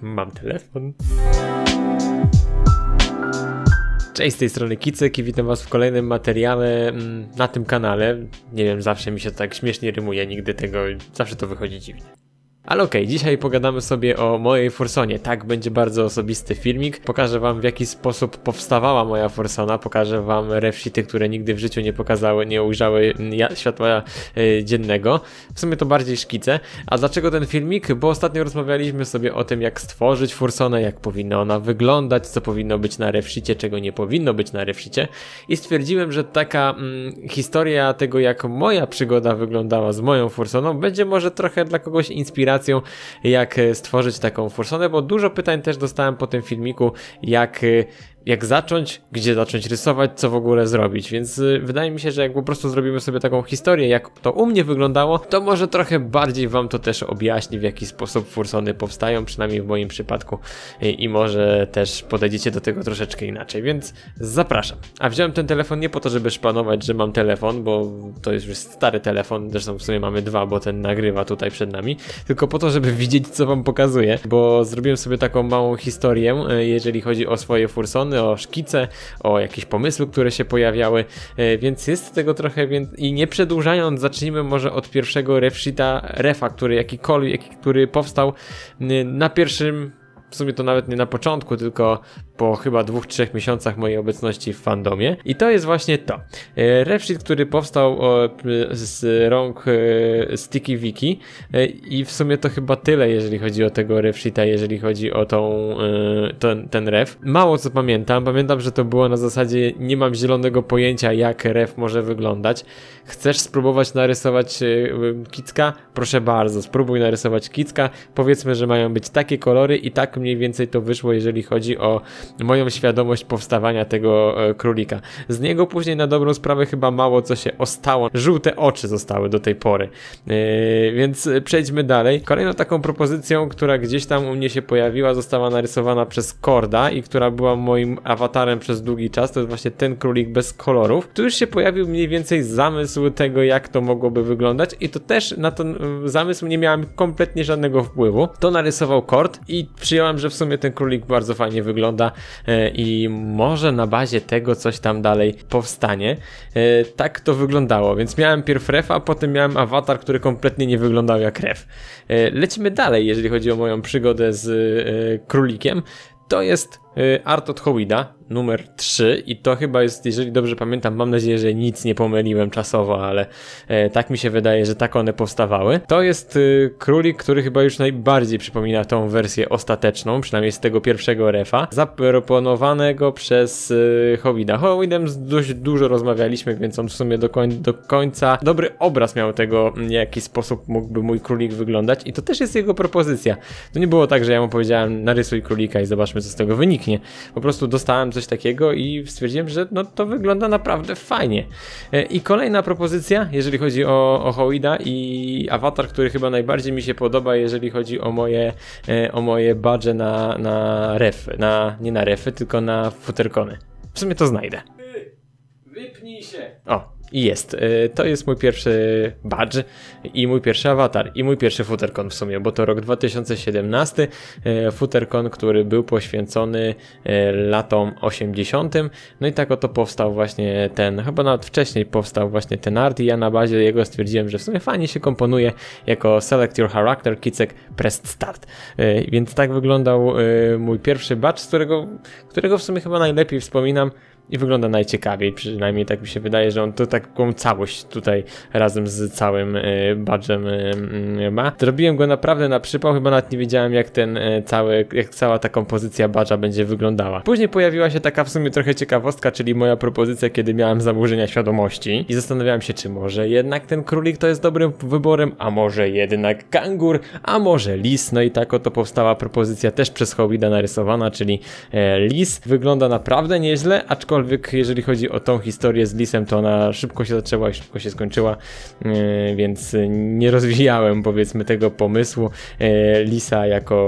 Mam telefon. Cześć, z tej strony Kicek i witam was w kolejnym materiale mm, na tym kanale. Nie wiem, zawsze mi się tak śmiesznie rymuje, nigdy tego, zawsze to wychodzi dziwnie. Ale okej, dzisiaj pogadamy sobie o mojej Forsonie. Tak, będzie bardzo osobisty filmik. Pokażę wam w jaki sposób powstawała moja Forsona. Pokażę wam refshity, które nigdy w życiu nie pokazały, nie ujrzały mm, światła e, dziennego. W sumie to bardziej szkice. A dlaczego ten filmik? Bo ostatnio rozmawialiśmy sobie o tym, jak stworzyć Forsonę, jak powinna ona wyglądać, co powinno być na refshicie, czego nie powinno być na refshicie. I stwierdziłem, że taka mm, historia tego, jak moja przygoda wyglądała z moją Forsoną, będzie może trochę dla kogoś jak e, stworzyć taką Forsonę, bo dużo pytań też dostałem po tym filmiku, jak, e, jak zacząć, gdzie zacząć rysować, co w ogóle zrobić, więc y, wydaje mi się, że jak po prostu zrobimy sobie taką historię, jak to u mnie wyglądało, to może trochę bardziej wam to też objaśni, w jaki sposób Forsony powstają, przynajmniej w moim przypadku y, i może też podejdziecie do tego troszeczkę inaczej, więc zapraszam. A wziąłem ten telefon nie po to, żeby szpanować, że mam telefon, bo to jest już stary telefon, zresztą w sumie mamy dwa, bo ten nagrywa tutaj przed nami, tylko po to, żeby widzieć, co wam pokazuję, bo zrobiłem sobie taką małą historię, y, jeżeli chodzi o swoje Fursony, o szkice, o jakieś pomysły, które się pojawiały, y, więc jest tego trochę więcej. I nie przedłużając, zacznijmy może od pierwszego refshita, refa, który jakikolwiek, jaki, który powstał na pierwszym w sumie to nawet nie na początku, tylko po chyba dwóch, trzech miesiącach mojej obecności w fandomie. I to jest właśnie to. E, Refsheet, który powstał p- z rąk e, Sticky Wiki E, i w sumie to chyba tyle, jeżeli chodzi o tego refsheeta, jeżeli chodzi o tą, e, ten, ten ref. Mało co pamiętam. Pamiętam, że to było na zasadzie nie mam zielonego pojęcia, jak ref może wyglądać. Chcesz spróbować narysować e, kicka? Proszę bardzo, spróbuj narysować kicka. Powiedzmy, że mają być takie kolory i tak mniej więcej to wyszło, jeżeli chodzi o moją świadomość powstawania tego e, królika. Z niego później na dobrą sprawę chyba mało co się ostało. Żółte oczy zostały do tej pory. E, więc przejdźmy dalej. Kolejną taką propozycją, która gdzieś tam u mnie się pojawiła, została narysowana przez Korda i która była moim awatarem przez długi czas, to jest właśnie ten królik bez kolorów. Tu już się pojawił mniej więcej zamysł tego, jak to mogłoby wyglądać i to też na ten zamysł nie miałem kompletnie żadnego wpływu. To narysował Kord i przyjąłem, że w sumie ten królik bardzo fajnie wygląda e, i może na bazie tego coś tam dalej powstanie. E, Tak to wyglądało, więc miałem pierw ref, a potem miałem awatar, który kompletnie nie wyglądał jak ref. E, Lecimy dalej, jeżeli chodzi o moją przygodę z królikiem. To jest Art od Howida, numer 3 i to chyba jest, jeżeli dobrze pamiętam, mam nadzieję, że nic nie pomyliłem czasowo, ale e, tak mi się wydaje, że tak one powstawały. To jest e, królik, który chyba już najbardziej przypomina tą wersję ostateczną, przynajmniej z tego pierwszego refa, zaproponowanego przez e, Howida. Howidem dość dużo rozmawialiśmy, więc on w sumie do, koń, do końca dobry obraz miał tego, w jaki sposób mógłby mój królik wyglądać i to też jest jego propozycja. To nie było tak, że ja mu powiedziałem narysuj królika i zobaczmy co z tego wyniknie. Po prostu dostałem coś takiego i stwierdziłem, że no to wygląda naprawdę fajnie. E, I kolejna propozycja, jeżeli chodzi o, o Howida i awatar, który chyba najbardziej mi się podoba, jeżeli chodzi o moje, e, o moje badże na, na refy, na, nie na refy, tylko na futerkony. W sumie to znajdę. Wypnij się! O, i jest. Y, To jest mój pierwszy badge i mój pierwszy awatar i mój pierwszy futerkon w sumie, bo to rok 2017. y, Futerkon, który był poświęcony y, latom 80. No i tak oto powstał właśnie ten, chyba nawet wcześniej powstał właśnie ten art i ja na bazie jego stwierdziłem, że w sumie fajnie się komponuje jako Select Your Character Kicek Press Start. Więc tak wyglądał mój pierwszy badge, z którego, którego w sumie chyba najlepiej wspominam i wygląda najciekawiej, przynajmniej tak mi się wydaje, że on to taką całość tutaj razem z całym y, badżem y, ma. Zrobiłem go naprawdę na przypał, chyba nawet nie wiedziałem jak ten y, cały, jak cała ta kompozycja badża będzie wyglądała. Później pojawiła się taka w sumie trochę ciekawostka, czyli moja propozycja, kiedy miałem zaburzenia świadomości i zastanawiałem się, czy może jednak ten królik to jest dobrym wyborem, a może jednak kangur, a może lis, no i tak oto powstała propozycja też przez Howida narysowana, czyli e, lis. Wygląda naprawdę nieźle, aczkolwiek Aczkolwiek jeżeli chodzi o tą historię z Lisem, to ona szybko się zaczęła i szybko się skończyła, e, więc nie rozwijałem powiedzmy tego pomysłu e, Lisa jako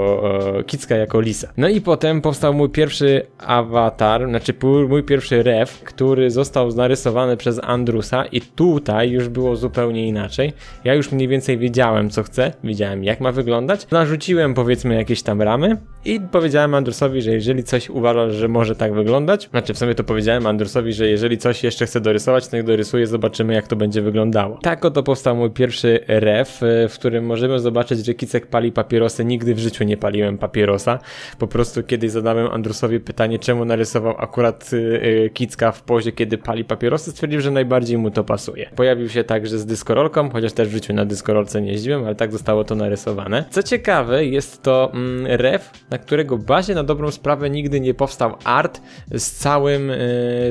Kicka jako Lisa. No i potem powstał mój pierwszy awatar, znaczy mój pierwszy ref, który został narysowany przez Andrusa i tutaj już było zupełnie inaczej. Ja już mniej więcej wiedziałem co chcę, wiedziałem jak ma wyglądać. Narzuciłem powiedzmy jakieś tam ramy i powiedziałem Andrusowi, że jeżeli coś uważa, że może tak wyglądać, znaczy w sumie to powiedziałem Andrusowi, że jeżeli coś jeszcze chce dorysować, to niech dorysuje, zobaczymy jak to będzie wyglądało. Tak oto powstał mój pierwszy ref, w którym możemy zobaczyć, że Kicek pali papierosy. Nigdy w życiu nie paliłem papierosa. Po prostu kiedyś zadałem Andrusowi pytanie, czemu narysował akurat yy, Kicka w pozie, kiedy pali papierosy. Stwierdził, że najbardziej mu to pasuje. Pojawił się także z dyskorolką, chociaż też w życiu na dyskorolce nie jeździłem, ale tak zostało to narysowane. Co ciekawe, jest to mm, ref, na którego bazie na dobrą sprawę nigdy nie powstał art z całym,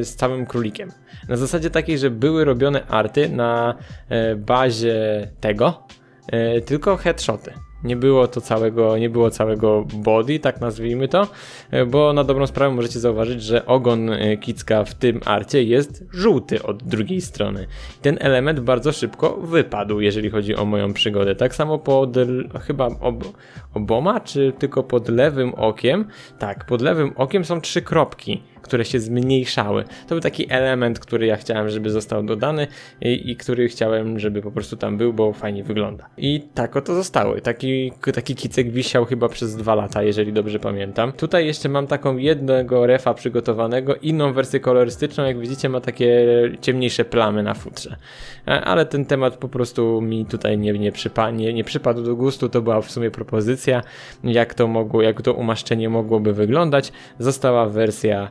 z całym królikiem. Na zasadzie takiej, że były robione arty na yy, bazie tego, yy, tylko headshoty. Nie było to całego, nie było całego body, tak nazwijmy to, e, bo na dobrą sprawę możecie zauważyć, że ogon e, Kicka w tym arcie jest żółty od drugiej strony. Ten element bardzo szybko wypadł, jeżeli chodzi o moją przygodę. Tak samo pod chyba ob, oboma, czy tylko pod lewym okiem? Tak, pod lewym okiem są trzy kropki które się zmniejszały. To był taki element, który ja chciałem, żeby został dodany i, i który chciałem, żeby po prostu tam był, bo fajnie wygląda. I tak oto zostały. Taki, taki kicek wisiał chyba przez dwa lata, jeżeli dobrze pamiętam. Tutaj jeszcze mam taką jednego refa przygotowanego, inną wersję kolorystyczną, jak widzicie ma takie ciemniejsze plamy na futrze. E, ale ten temat po prostu mi tutaj nie, nie, przypa nie, nie przypadł do gustu, to była w sumie propozycja, jak to mogło, jak to umaszczenie mogłoby wyglądać. Została wersja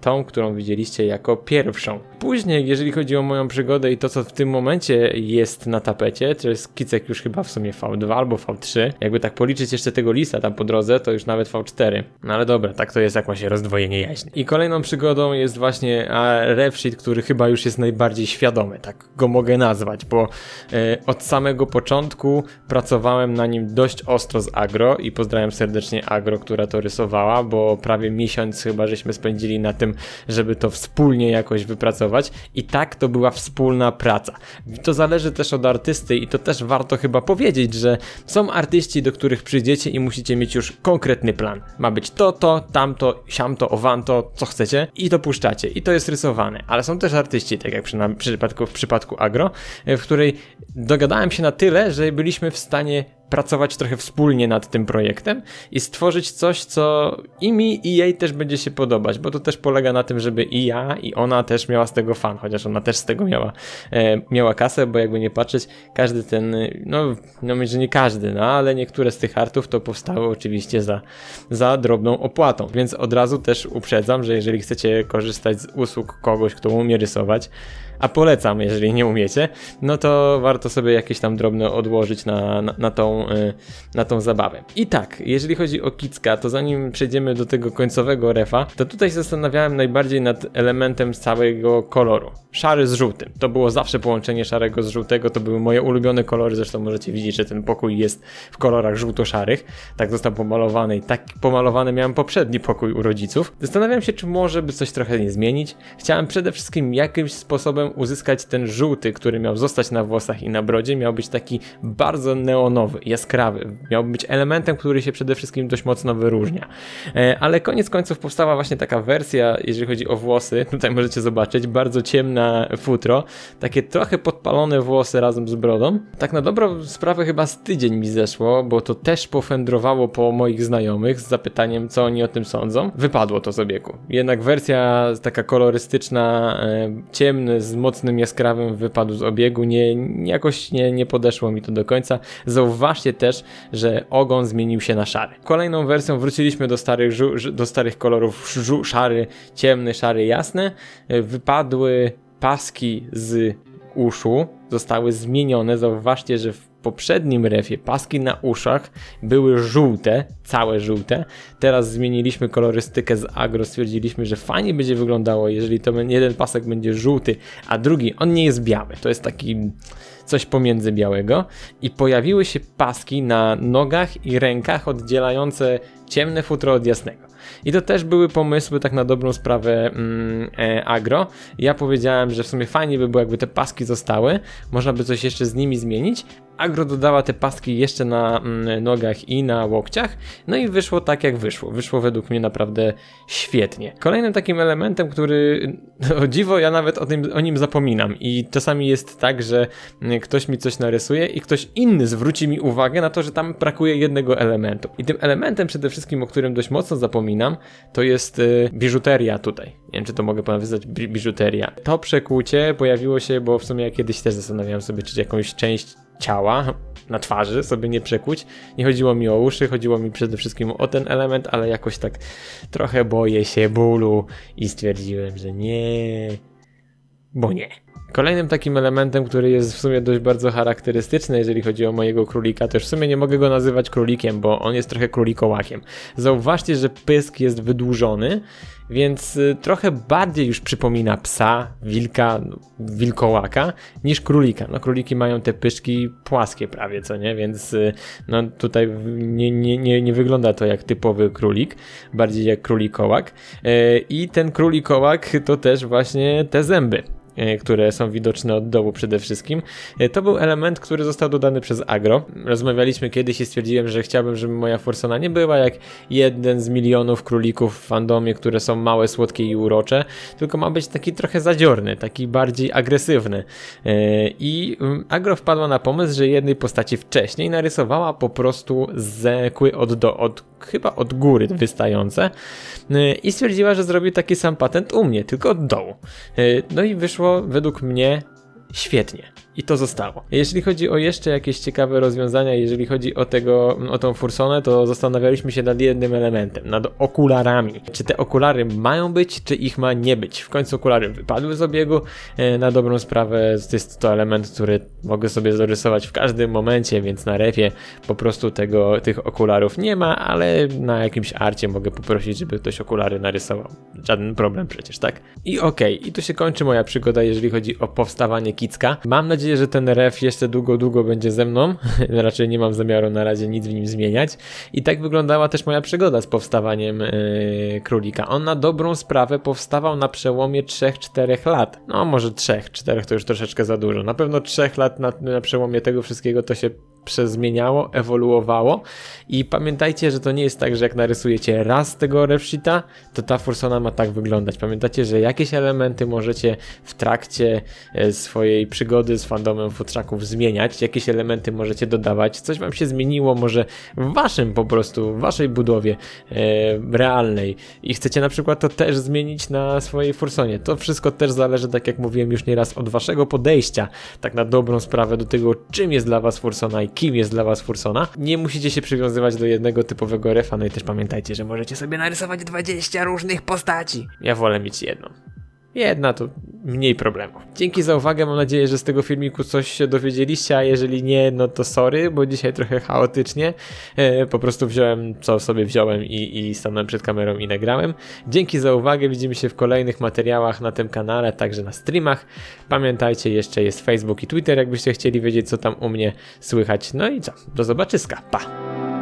tą, którą widzieliście jako pierwszą. Później, jeżeli chodzi o moją przygodę i to, co w tym momencie jest na tapecie, to jest kicek już chyba w sumie V2 albo V3. Jakby tak policzyć jeszcze tego lisa tam po drodze, to już nawet V4. No ale dobra, tak to jest jak ma się rozdwojenie jaźni. I kolejną przygodą jest właśnie RevSheet, który chyba już jest najbardziej świadomy, tak go mogę nazwać, bo e, od samego początku pracowałem na nim dość ostro z Agro i pozdrawiam serdecznie Agro, która to rysowała, bo prawie miesiąc chyba żeśmy spędzili na tym, żeby to wspólnie jakoś wypracować i tak to była wspólna praca. To zależy też od artysty i to też warto chyba powiedzieć, że są artyści, do których przyjdziecie i musicie mieć już konkretny plan. Ma być to, to, tamto, siamto, owanto, co chcecie i to puszczacie i to jest rysowane. Ale są też artyści, tak jak przy, w, przypadku, w przypadku Agro, w której dogadałem się na tyle, że byliśmy w stanie pracować trochę wspólnie nad tym projektem i stworzyć coś, co i mi, i jej też będzie się podobać, bo to też polega na tym, żeby i ja, i ona też miała z tego fan, chociaż ona też z tego miała, e, miała kasę, bo jakby nie patrzeć, każdy ten, no, no że nie każdy, no, ale niektóre z tych artów to powstały oczywiście za, za drobną opłatą, więc od razu też uprzedzam, że jeżeli chcecie korzystać z usług kogoś, kto umie rysować, a polecam, jeżeli nie umiecie, no to warto sobie jakieś tam drobne odłożyć na, na, na tą, y, na tą zabawę. I tak, jeżeli chodzi o Kicka, to zanim przejdziemy do tego końcowego refa, to tutaj zastanawiałem najbardziej nad elementem całego koloru. Szary z żółtym. To było zawsze połączenie szarego z żółtego, to były moje ulubione kolory, zresztą możecie widzieć, że ten pokój jest w kolorach żółto-szarych. Tak został pomalowany i tak pomalowany miałem poprzedni pokój u rodziców. Zastanawiam się, czy może by coś trochę nie zmienić. Chciałem przede wszystkim jakimś sposobem uzyskać ten żółty, który miał zostać na włosach i na brodzie, miał być taki bardzo neonowy, jaskrawy. Miał być elementem, który się przede wszystkim dość mocno wyróżnia. E, ale koniec końców powstała właśnie taka wersja, jeżeli chodzi o włosy, tutaj możecie zobaczyć, bardzo ciemna futro, takie trochę podpalone włosy razem z brodą. Tak na dobrą sprawę chyba z tydzień mi zeszło, bo to też pofędrowało po moich znajomych z zapytaniem, co oni o tym sądzą. Wypadło to z obiegu. Jednak wersja taka kolorystyczna, e, ciemny, z mocnym jaskrawym wypadł z obiegu, nie, jakoś nie, nie podeszło mi to do końca. Zauważcie też, że ogon zmienił się na szary. Kolejną wersją wróciliśmy do starych, do starych kolorów żu, szary, ciemny, szary, jasny. Wypadły paski z uszu, zostały zmienione. Zauważcie, że w poprzednim refie paski na uszach były żółte, całe żółte. Teraz zmieniliśmy kolorystykę z agro, stwierdziliśmy, że fajnie będzie wyglądało, jeżeli to jeden pasek będzie żółty, a drugi, on nie jest biały. To jest taki coś pomiędzy białego i pojawiły się paski na nogach i rękach oddzielające ciemne futro od jasnego. I to też były pomysły tak na dobrą sprawę mm, e, agro. Ja powiedziałem, że w sumie fajnie by było jakby te paski zostały, można by coś jeszcze z nimi zmienić. Agro dodała te paski jeszcze na mm, nogach i na łokciach, no i wyszło tak jak wyszło. Wyszło według mnie naprawdę świetnie. Kolejnym takim elementem, który o dziwo ja nawet o, tym, o nim zapominam i czasami jest tak, że mm, ktoś mi coś narysuje i ktoś inny zwróci mi uwagę na to, że tam brakuje jednego elementu. I tym elementem przede wszystkim, o którym dość mocno zapominam, to jest y, biżuteria tutaj. Nie wiem, czy to mogę bi biżuteria. To przekłucie pojawiło się, bo w sumie ja kiedyś też zastanawiałem sobie, czy jakąś część ciała na twarzy sobie nie przekuć. Nie chodziło mi o uszy, chodziło mi przede wszystkim o ten element, ale jakoś tak trochę boję się bólu i stwierdziłem, że nie, bo nie. Kolejnym takim elementem, który jest w sumie dość bardzo charakterystyczny, jeżeli chodzi o mojego królika, już w sumie nie mogę go nazywać królikiem, bo on jest trochę królikołakiem. Zauważcie, że pysk jest wydłużony, więc y, trochę bardziej już przypomina psa, wilka, wilkołaka niż królika. No króliki mają te pyszki płaskie prawie, co nie? Więc y, no tutaj nie, nie, nie, nie wygląda to jak typowy królik, bardziej jak królikołak. Y, I ten królikołak to też właśnie te zęby. E, które są widoczne od dołu przede wszystkim. E, to był element, który został dodany przez Agro. Rozmawialiśmy kiedyś i stwierdziłem, że chciałbym, żeby moja Forsona nie była jak jeden z milionów królików w fandomie, które są małe, słodkie i urocze, tylko ma być taki trochę zadziorny, taki bardziej agresywny. E, I mm, Agro wpadła na pomysł, że jednej postaci wcześniej narysowała po prostu zekły od, do, od chyba od góry wystające i stwierdziła, że zrobi taki sam patent u mnie, tylko od dołu. No i wyszło według mnie świetnie. I to zostało. Jeśli chodzi o jeszcze jakieś ciekawe rozwiązania, jeżeli chodzi o tego, o tą fursonę, to zastanawialiśmy się nad jednym elementem, nad okularami. Czy te okulary mają być, czy ich ma nie być? W końcu okulary wypadły z obiegu. E, na dobrą sprawę jest to element, który mogę sobie zarysować w każdym momencie, więc na refie po prostu tego, tych okularów nie ma, ale na jakimś arcie mogę poprosić, żeby ktoś okulary narysował. Żaden problem przecież, tak? I okej, okay, i tu się kończy moja przygoda, jeżeli chodzi o powstawanie Kicka. Mam nadzieję, nadzieję, że ten ref jeszcze długo, długo będzie ze mną. Raczej nie mam zamiaru na razie nic w nim zmieniać. I tak wyglądała też moja przygoda z powstawaniem yy, królika. On na dobrą sprawę powstawał na przełomie 3-4 lat. No może 3, 4 to już troszeczkę za dużo. Na pewno 3 lat na, na przełomie tego wszystkiego to się przezmieniało, ewoluowało i pamiętajcie, że to nie jest tak, że jak narysujecie raz tego refshita, to ta fursona ma tak wyglądać. Pamiętajcie, że jakieś elementy możecie w trakcie e, swojej przygody z fandomem futrzaków zmieniać, jakieś elementy możecie dodawać, coś wam się zmieniło może w waszym po prostu, w waszej budowie e, realnej i chcecie na przykład to też zmienić na swojej fursonie. To wszystko też zależy, tak jak mówiłem już nieraz, od waszego podejścia, tak na dobrą sprawę do tego, czym jest dla was fursona i kim jest dla was Fursona. Nie musicie się przywiązywać do jednego typowego refa, no i też pamiętajcie, że możecie sobie narysować 20 różnych postaci. Ja wolę mieć jedną. Jedna to mniej problemów. Dzięki za uwagę, mam nadzieję, że z tego filmiku coś się dowiedzieliście, a jeżeli nie, no to sorry, bo dzisiaj trochę chaotycznie. E, po prostu wziąłem, co sobie wziąłem i, i stanąłem przed kamerą i nagrałem. Dzięki za uwagę, widzimy się w kolejnych materiałach na tym kanale, także na streamach. Pamiętajcie, jeszcze jest Facebook i Twitter, jakbyście chcieli wiedzieć, co tam u mnie słychać. No i co, do zobaczyska, pa!